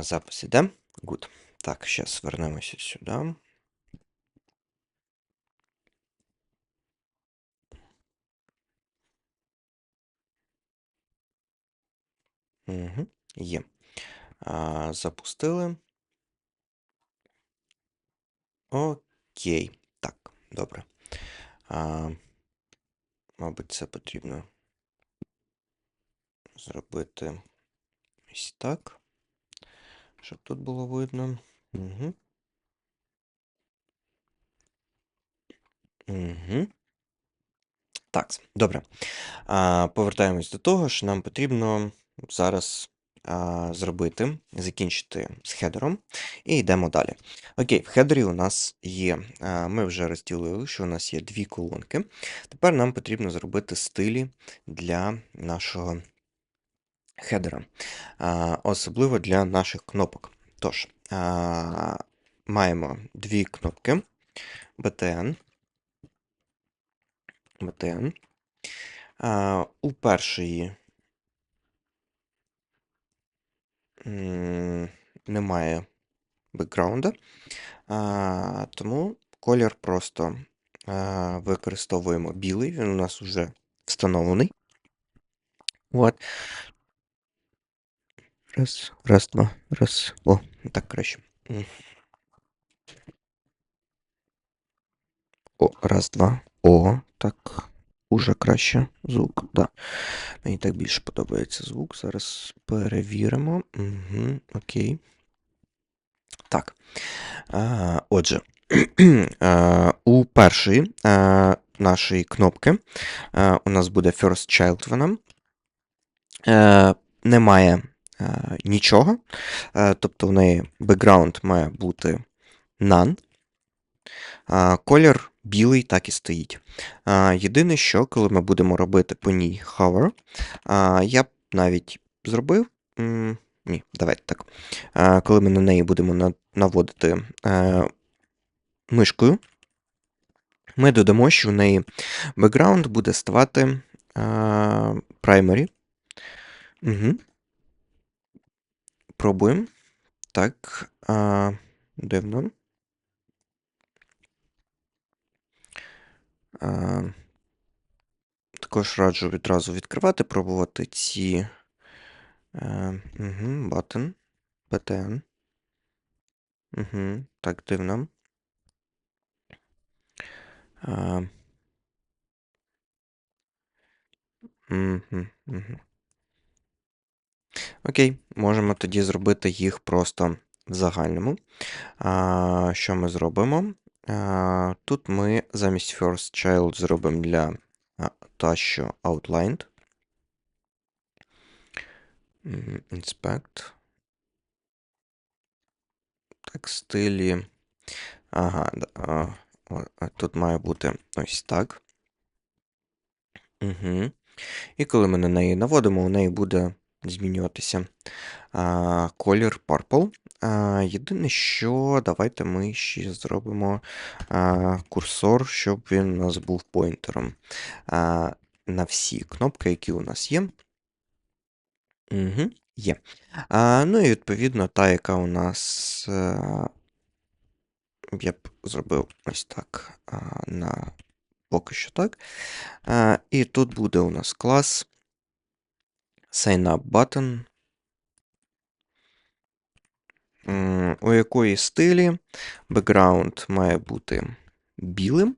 А, запис іде. Good. Так, зараз вернемося сюди. Угу. Є. А, запустили. Окей. Так, добре. А, мабуть, це потрібно зробити ось так, щоб тут було видно. Угу. Угу. Так, добре. А, повертаємось до того, що нам потрібно зараз а, зробити, закінчити з хедером, і йдемо далі. Окей, в хедері у нас є, а, ми вже розділили, що у нас є дві колонки. Тепер нам потрібно зробити стилі для нашого хедера, особливо для наших кнопок. Тож, маємо дві кнопки BTN. BTN. У першої немає бекграунда, тому колір просто використовуємо білий, він у нас вже встановлений. От. Раз, раз, два, раз. О, так краще. О, раз, два. О, так. Уже краще звук. Да. Мені так більше подобається звук. Зараз перевіримо. Угу, окей. Так. А, отже, а, у першої а, нашої кнопки а, у нас буде First Child вона. А, немає а, нічого. Тобто в неї бекграунд має бути none. А, колір білий так і стоїть. Єдине, що коли ми будемо робити по ній hover, я б навіть зробив. Ні, давайте так. Коли ми на неї будемо наводити е, мишкою, ми додамо, що в неї бекграунд буде ставати е, primary. Угу. Пробуємо. Так. А, дивно. А, також раджу відразу відкривати, пробувати ці е, угу, button, btn. Угу, так, дивно. А, угу, угу. Окей, можемо тоді зробити їх просто в загальному. А, що ми зробимо? А, тут ми замість first child зробимо для та, що outlined. Inspect. Так, стилі. Ага, да, а тут має бути ось так. Угу. І коли ми на неї наводимо, у неї буде змінюватися колір Purple. Єдине, що давайте ми ще зробимо курсор, щоб він у нас був поінтером на всі кнопки, які у нас є. Угу, є. А, ну і відповідно, та, яка у нас. Я б зробив ось так. На поки що так. А, і тут буде у нас клас Sign Up Button. У якої стилі бекграунд має бути білим.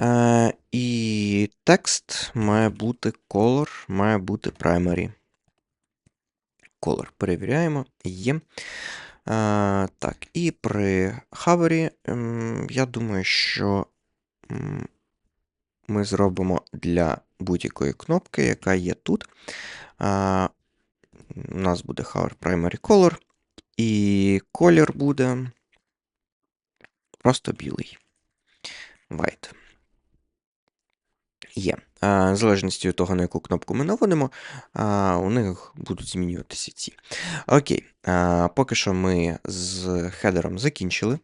Е, і текст має бути color, має бути primary. Color. Перевіряємо. Є. Е, так, і при хавері, я думаю, що ми зробимо для будь-якої кнопки, яка є тут. Е, у нас буде hover primary color, і колір буде просто білий. White. Є. А, В залежності від того, на яку кнопку ми наводимо, а, у них будуть змінюватися ці. Окей. А, Поки що ми з хедером закінчили.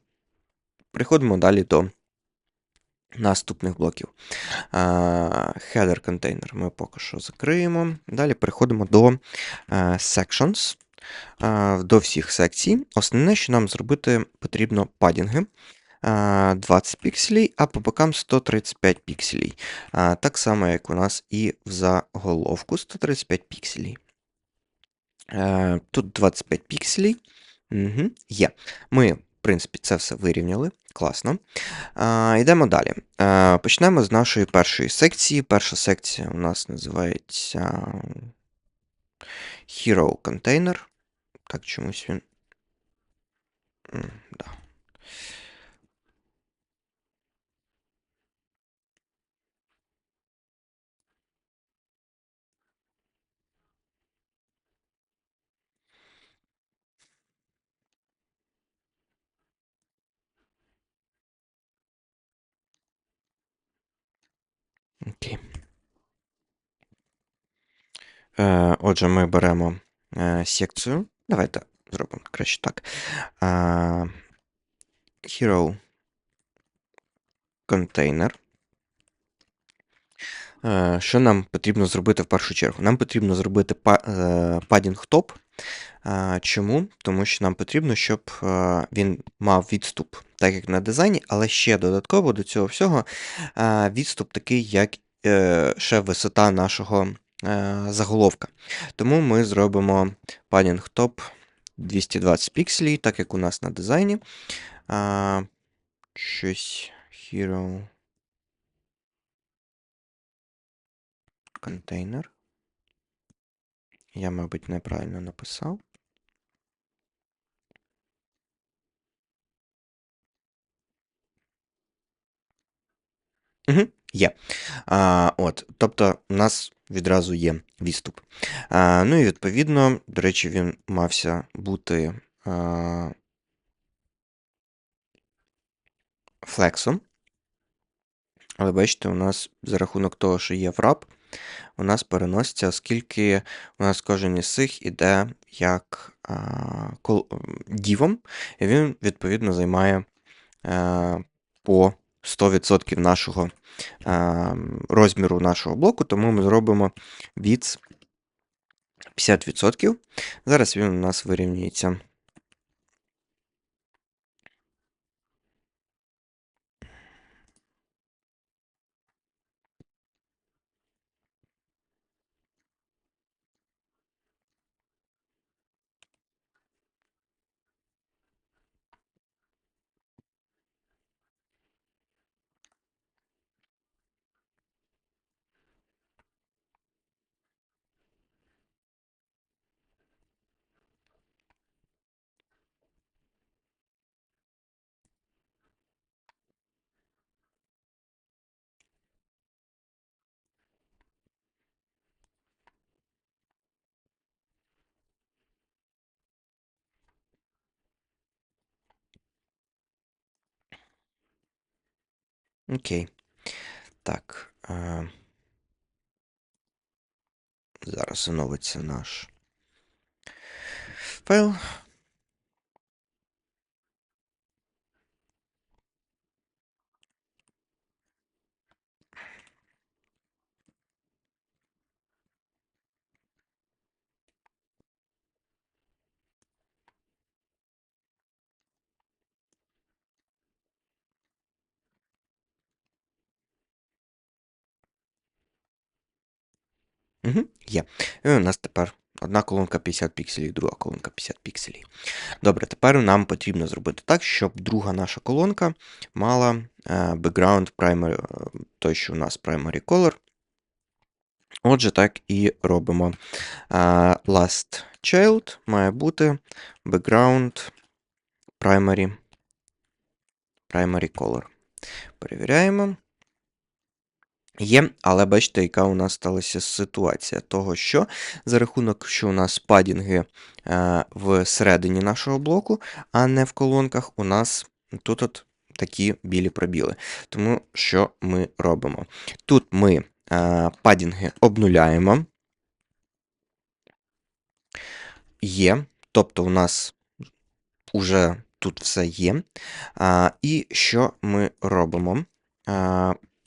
Приходимо далі до наступних блоків. Header контейнер ми поки що закриємо. Далі переходимо до е, sections, до всіх секцій. Основне, що нам зробити, потрібно падінги. е, 20 пікселей, а по бокам 135 пікселей. Так само, як у нас і в заголовку 135 пікселей. Е, Тут 25 пікселей. Угу, Є. Ми, принципі, це все вирівняли. Класно. А, Йдемо далі. А, Почнемо з нашої першої секції. Перша секція у нас називається Hero Container. Так, чомусь він. М, Да. Окей. Е, Отже, ми беремо е, секцію. Давайте зробимо краще так. Е, Hero. Е, Що нам потрібно зробити в першу чергу? Нам потрібно зробити падінг топ. Чому? Тому що нам потрібно, щоб е, він мав відступ, так як на дизайні, але ще додатково до цього всього е, відступ такий, як е, ще висота нашого заголовка. Тому ми зробимо padding top 220 пікселів, так як у нас на дизайні. Щось hero. Контейнер. Я, мабуть, неправильно написав. Угу, Є. А, от, Тобто, у нас відразу є відступ. А, Ну і відповідно, до речі, він мався бути а, флексом. Але бачите, у нас за рахунок того, що є врап, у нас переноситься, оскільки у нас кожен із цих іде як а, кол, дівом, і він, відповідно, займає а, по 100% нашого а, розміру нашого блоку, тому ми зробимо від 50%. Зараз він у нас вирівнюється. Окей. Так. Е... Зараз оновиться наш файл. Угу, Є. І у нас тепер одна колонка 50 пікселів, друга колонка 50 пікселів. Добре, тепер нам потрібно зробити так, щоб друга наша колонка мала uh, background primary, е, той, що у нас primary color. Отже, так і робимо. Uh, last child має бути background primary, primary color. Перевіряємо. Є, але бачите, яка у нас сталася ситуація того, що за рахунок, що у нас падінги е, всередині нашого блоку, а не в колонках, у нас тут от такі білі пробіли. Тому що ми робимо? Тут ми е, падінги обнуляємо. Є, тобто у нас вже тут все є. І що ми робимо?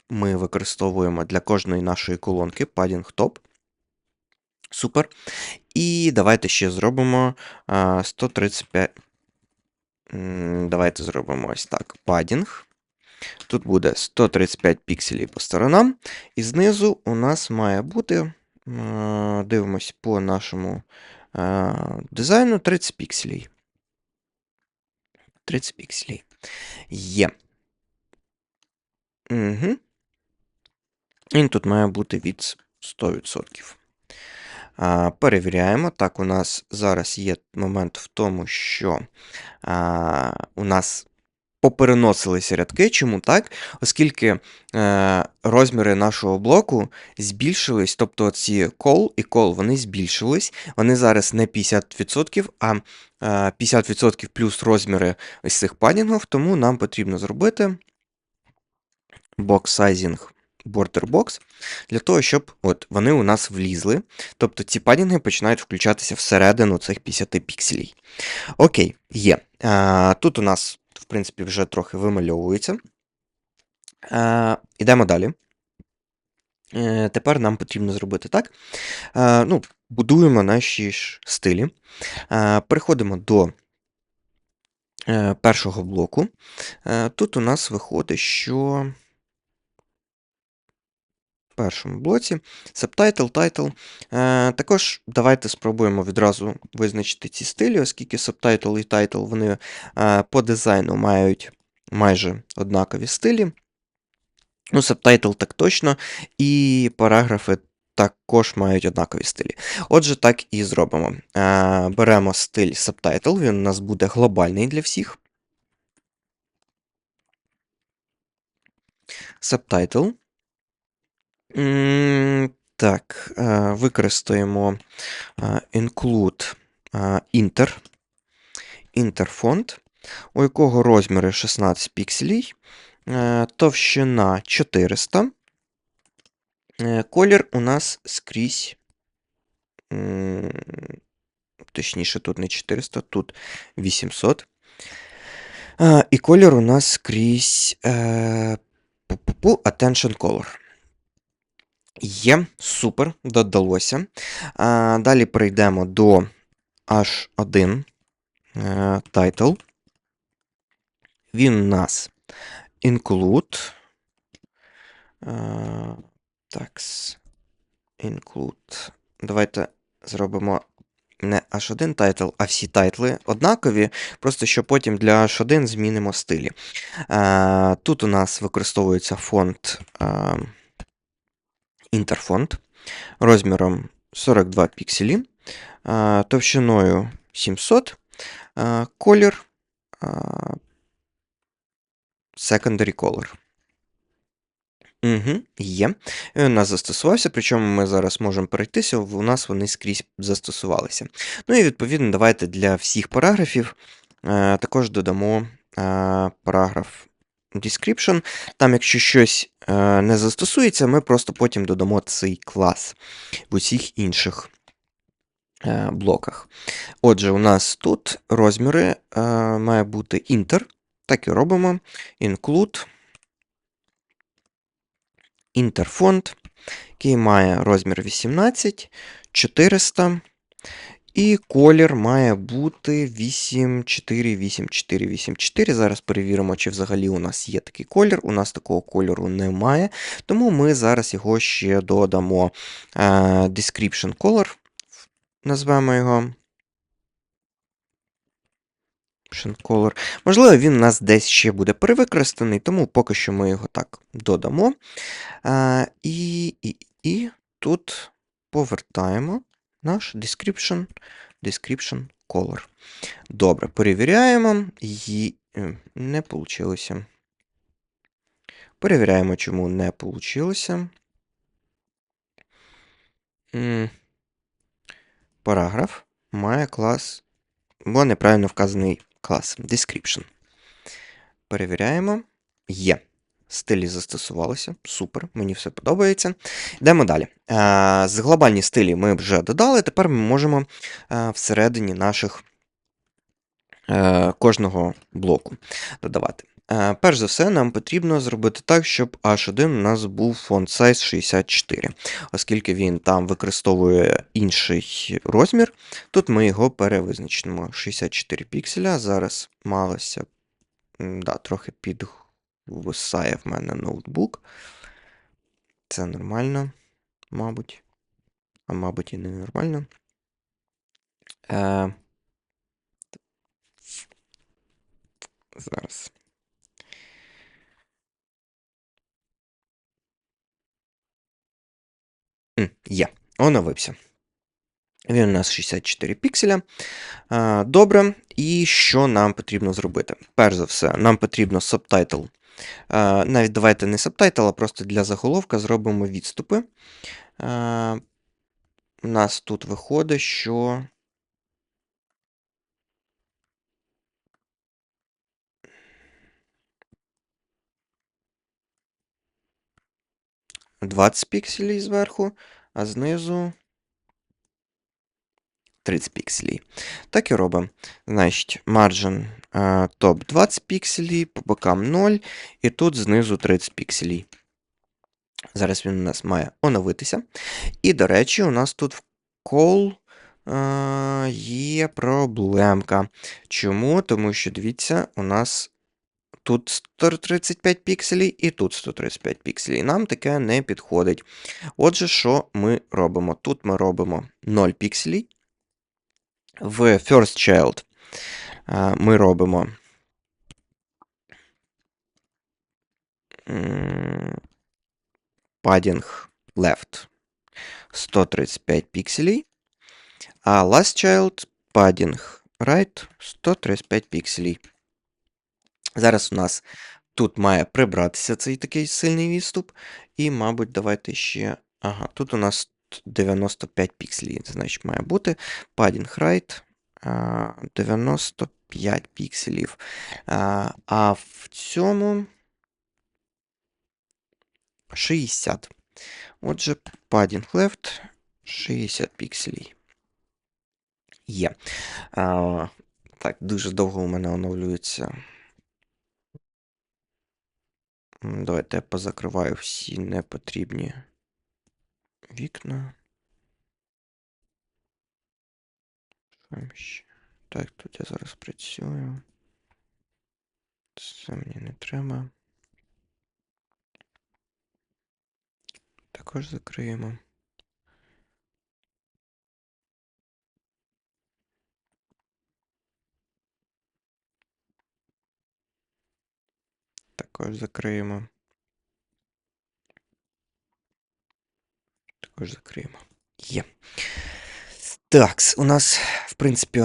Ми використовуємо для кожної нашої колонки padding top. Супер. І давайте ще зробимо е, 135. Давайте зробимо ось так. Padding. Тут буде 135 пікселів по сторонам. І знизу у нас має бути, дивимось по нашому дизайну 30 пікселів. 30 пікселів. Є. Угу. Він тут має бути від 100%. А, перевіряємо. Так, у нас зараз є момент в тому, що у нас попереносилися рядки. Чому так? Оскільки е, розміри нашого блоку збільшились, тобто ці call і call, вони збільшились. Вони зараз не 50%, а е, 50% плюс розміри ось цих падінгів, тому нам потрібно зробити box sizing border box, для того, щоб от вони у нас влізли. Тобто ці падінги починають включатися всередину цих 50 пікселів. Окей, є. Тут у нас, в принципі, вже трохи вимальовується. Ідемо далі. Е, Тепер нам потрібно зробити так. Ну, Будуємо наші ж стилі. Переходимо до е, першого блоку. Е, Тут у нас виходить, що першому блоці subtitle, title. Е, Також давайте спробуємо відразу визначити ці стилі, оскільки subtitle і title вони е, по дизайну мають майже однакові стилі. Ну, subtitle так точно, і параграфи також мають однакові стилі. Отже, так і зробимо. Е, Беремо стиль subtitle, він у нас буде глобальний для всіх. Subtitle. Так, е, використаємо е, include е, inter, inter у якого розміри 16 пікселів, товщина 400. Е, Колір у нас скрізь. Точніше, тут не 400, тут 800. Е, І колір у нас скрізь Attention Color. Є, супер, додалося. А, Далі перейдемо до H1 е, title. Він у нас include. Е, такс. Include. Давайте зробимо не H1 title, а всі тайтли однакові, просто що потім для H1 змінимо стилі. Е, Тут у нас використовується фонд. Е, інтерфонд розміром 42 пікселі, товщиною 700, колір secondary color. Угу, Є. Він у нас застосувався, причому ми зараз можемо перейтися, у нас вони скрізь застосувалися. Ну і відповідно, давайте для всіх параграфів е, також додамо е, параграф description. Там, якщо щось е, не застосується, ми просто потім додамо цей клас в усіх інших е, блоках. Отже, у нас тут розміри е, має бути inter. Так і робимо. Include interfont, який має розмір 18, 400. І колір має бути 848484. Зараз перевіримо, чи взагалі у нас є такий колір. У нас такого кольору немає. Тому ми зараз його ще додамо uh, description color. Назвемо його. Color. Можливо, він у нас десь ще буде перевикористаний, тому поки що ми його так додамо. Uh, і, і, і тут повертаємо наш description description color. Добре, перевіряємо. І е, не вийшло. Перевіряємо, чому не вийшло. Параграф має клас, бо неправильно вказаний клас description. Перевіряємо. Є. Стилі застосувалися. Супер, мені все подобається. Йдемо далі. З глобальні стилі ми вже додали. Тепер ми можемо всередині наших е, кожного блоку додавати. Е, перш за все, нам потрібно зробити так, щоб H1 у нас був фонд size 64, оскільки він там використовує інший розмір, тут ми його перевизначимо. 64 пікселя. Зараз малося да, трохи підвисає в мене ноутбук. Це нормально, мабуть. А мабуть, і не нормально. Е, Зараз. Є, оновився. Він у нас 64 пікселя. Добре. І що нам потрібно зробити? Перш за все, нам потрібно субтайтл. А, Навіть давайте не субтайтл, а просто для заголовка зробимо відступи. У нас тут виходить, що. Двадцять пікселів зверху, а знизу 30 пікселів. Так і робимо. Значить, margin топ 20 пікселів, по бокам 0, і тут знизу 30 пікселів. Зараз він у нас має оновитися. І, до речі, у нас тут в call е, є проблемка. Чому? Тому що, дивіться, у нас тут 135 пікселів і тут 135 пікселів. Нам таке не підходить. Отже, що ми робимо? Тут ми робимо 0 пікселів. В First Child ми робимо padding left 135 пікселів, а Last Child padding right 135 пікселів. Зараз у нас тут має прибратися цей такий сильний відступ. І, мабуть, давайте ще. Ага, тут у нас 95 пікселів, значить має бути. Padding right 95 пікселів. А в цьому 60. Отже, padding left 60 пікселів. Є. А, Так, дуже довго у мене оновлюється. Давайте я позакриваю всі непотрібні вікна. Що ще? Так, тут я зараз працюю. Це мені не треба. Також закриємо. Також закриємо. Також закриємо. Є. Такс, у нас, в принципі,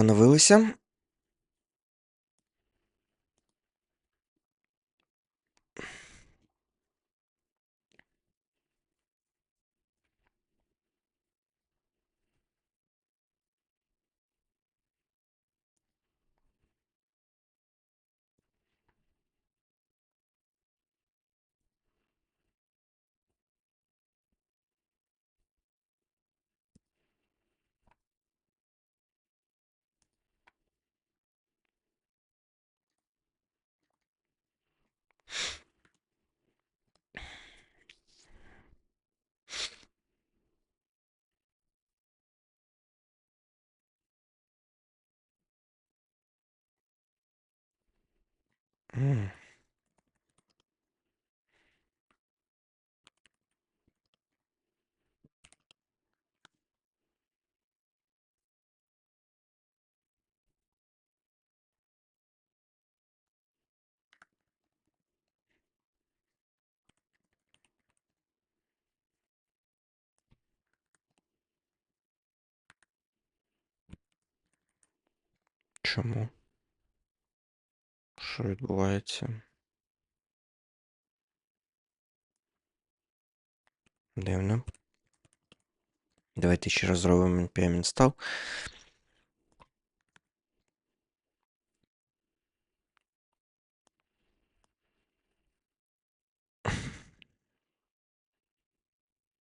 оновилося. Чому? Що відбувається? Дивно. Давайте ще раз зробимо npm install.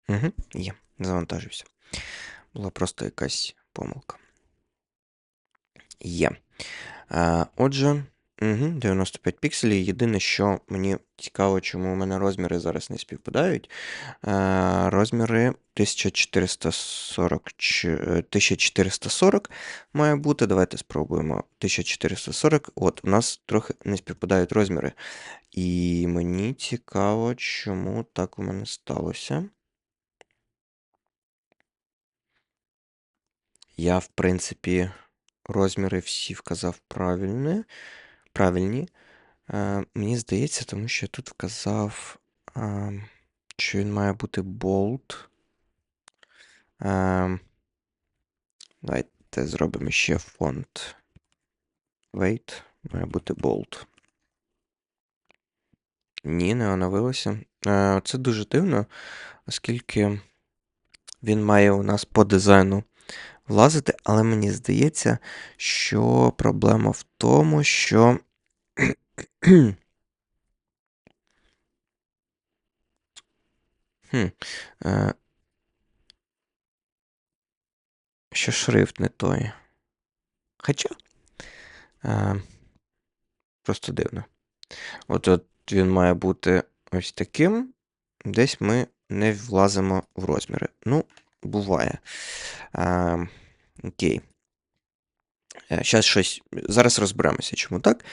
Угу, Є, завантажився. Була просто якась помилка. Є. А, Отже, Угу, 95 пікселів. Єдине, що мені цікаво, чому у мене розміри зараз не співпадають. Е, розміри 1440, е, 1440 має бути. Давайте спробуємо. 1440. От, у нас трохи не співпадають розміри. І мені цікаво, чому так у мене сталося. Я, в принципі, розміри всі вказав правильні. Правильні. Е, мені здається, тому що я тут вказав, що він має бути bold. Давайте зробимо ще фонд. Wait, має бути bold. Ні, не оновилося. Е, це дуже дивно, оскільки він має у нас по дизайну влазити, але мені здається, що проблема в тому, що. Хм. Е, що шрифт не той. Хоча. Е, просто дивно. От, от він має бути ось таким. Десь ми не влазимо в розміри. Ну, буває. Е, окей. Зараз щось. Зараз розберемося, чому так.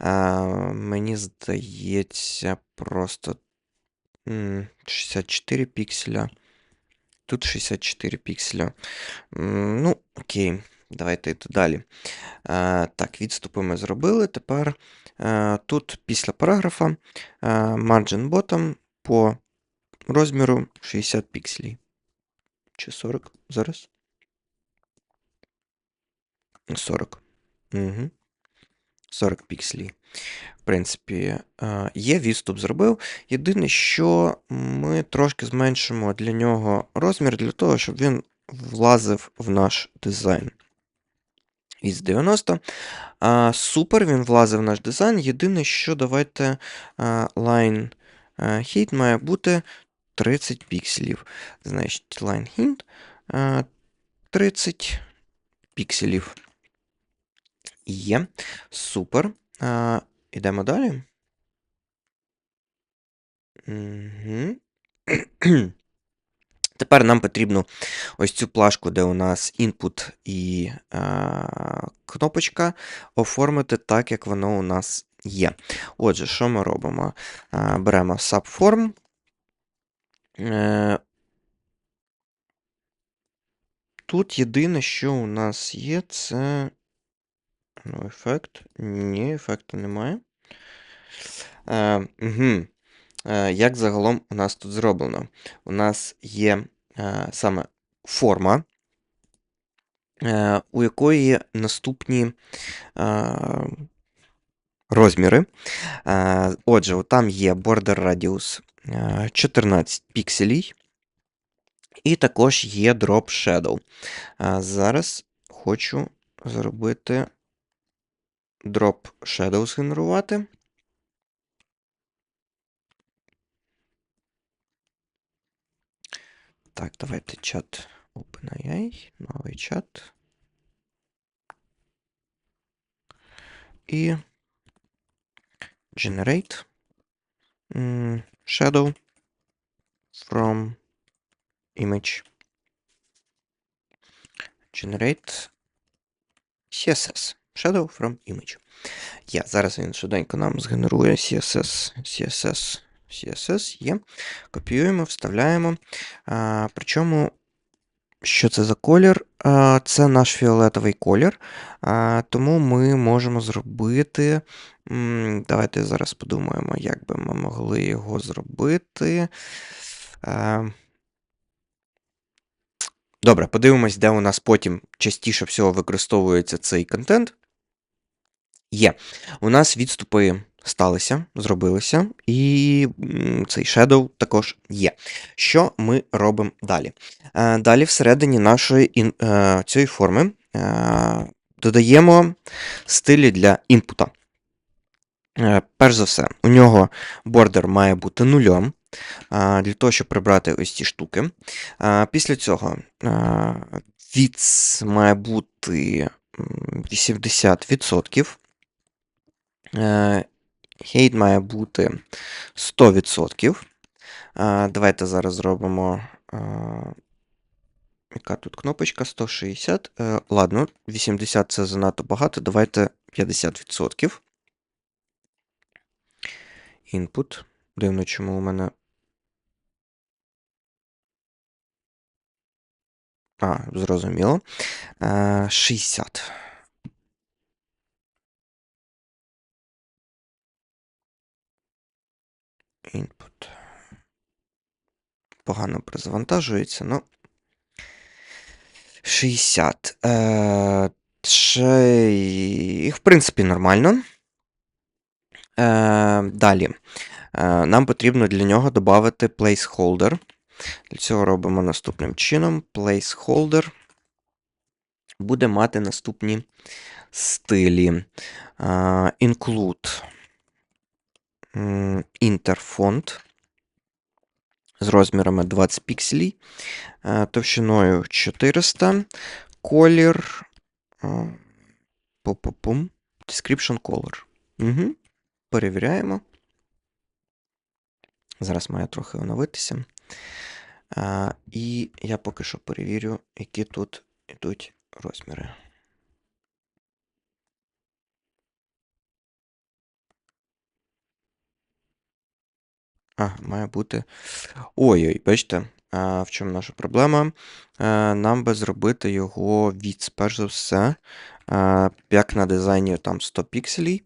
Е, мені здається, просто 64 пікселя. Тут 64 пікселя. Ну, окей, давайте йти далі. Е, Так, відступи ми зробили. Тепер е, тут після параграфа е, margin bottom по розміру 60 пікселів. Чи 40 зараз? 40. Угу. 40 пікселів. В принципі, е, є відступ зробив. Єдине, що ми трошки зменшимо для нього розмір для того, щоб він влазив в наш дизайн. Із 90. А, Супер, він влазив в наш дизайн. Єдине, що давайте line height має бути 30 пікселів. Значить, line а, 30 пікселів. Є. Супер. Ідемо далі. Угу. Тепер нам потрібно ось цю плашку, де у нас input і а, кнопочка, оформити так, як воно у нас є. Отже, що ми робимо? А, беремо subform. Е, Тут єдине, що у нас є, це. Ну, ефект. Ні, ефекту немає. Е, угу. Е, Як загалом у нас тут зроблено? У нас є е, саме форма, е, у якої є наступні е, розміри. Е, Отже, там є border radius 14 пікселів. І також є Drop Shadow. Е, Зараз хочу зробити Drop Shadow згенерувати. Так, давайте чат OpenAI, новий чат. І generate shadow from image. Generate CSS. Shadow from image. Є. Зараз він швиденько нам згенерує CSS, CSS, CSS є. Копіюємо, вставляємо. А, причому, що це за колір? Це наш фіолетовий колір. Тому ми можемо зробити. Давайте зараз подумаємо, як би ми могли його зробити. Добре, подивимось, де у нас потім частіше всього використовується цей контент. Є. У нас відступи сталися, зробилися, і цей shadow також є. Що ми робимо далі? Е, Далі, всередині нашої е, цієї форми е, додаємо стилі для інпута. Перш за все, у нього бордер має бути нульом. Для того, щоб прибрати ось ці штуки. Після цього відс має бути 80%. Е, Height має бути 100%. Е, Давайте зараз зробимо. е, Яка тут кнопочка? 160. Е, Ладно, 80 це занадто багато. Давайте 50%. Input. Дивно, чому у мене. А, зрозуміло. Е, 60. Input. Погано перезавантажується, ну. 60. Е, і, В принципі, нормально. Е, далі. Е, нам потрібно для нього додати placeholder. Для цього робимо наступним чином. Placeholder буде мати наступні стилі. Е, include interfont з розмірами 20 пікселей, е, товщиною 400, колір. е, пу-пу-пум, Description color. Угу. Перевіряємо. Зараз має трохи оновитися. А, і я поки що перевірю, які тут йдуть розміри. А, має бути. Ой-ой, бачите, в чому наша проблема? Нам би зробити його від, перш за все. Як на дизайні там 100 пікселей.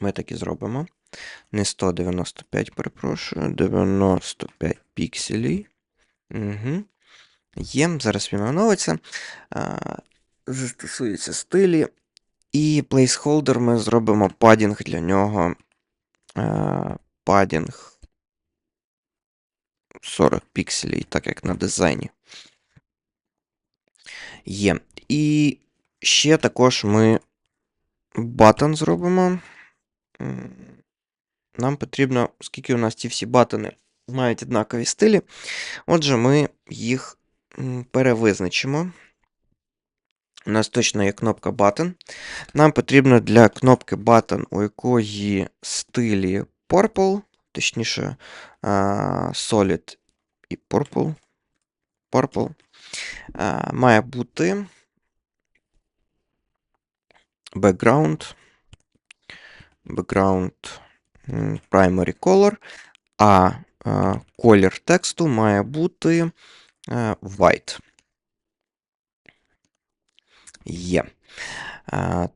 Ми так і зробимо. Не 195, перепрошую, 95 пікселей. Угу. Є, зараз він оновиться. А, Застосуються стилі. І placeholder ми зробимо падінг для нього. Падінг 40 пікселей, так як на дизайні. Є. І ще також ми баттон зробимо. Нам потрібно, оскільки у нас ці всі батони мають однакові стилі, отже, ми їх перевизначимо. У нас точно є кнопка Button. Нам потрібно для кнопки Button, у якої стилі Purple, точніше, Solid і Purple. Purple. Має бути background. Background primary color, а колір тексту має бути white. Є. А,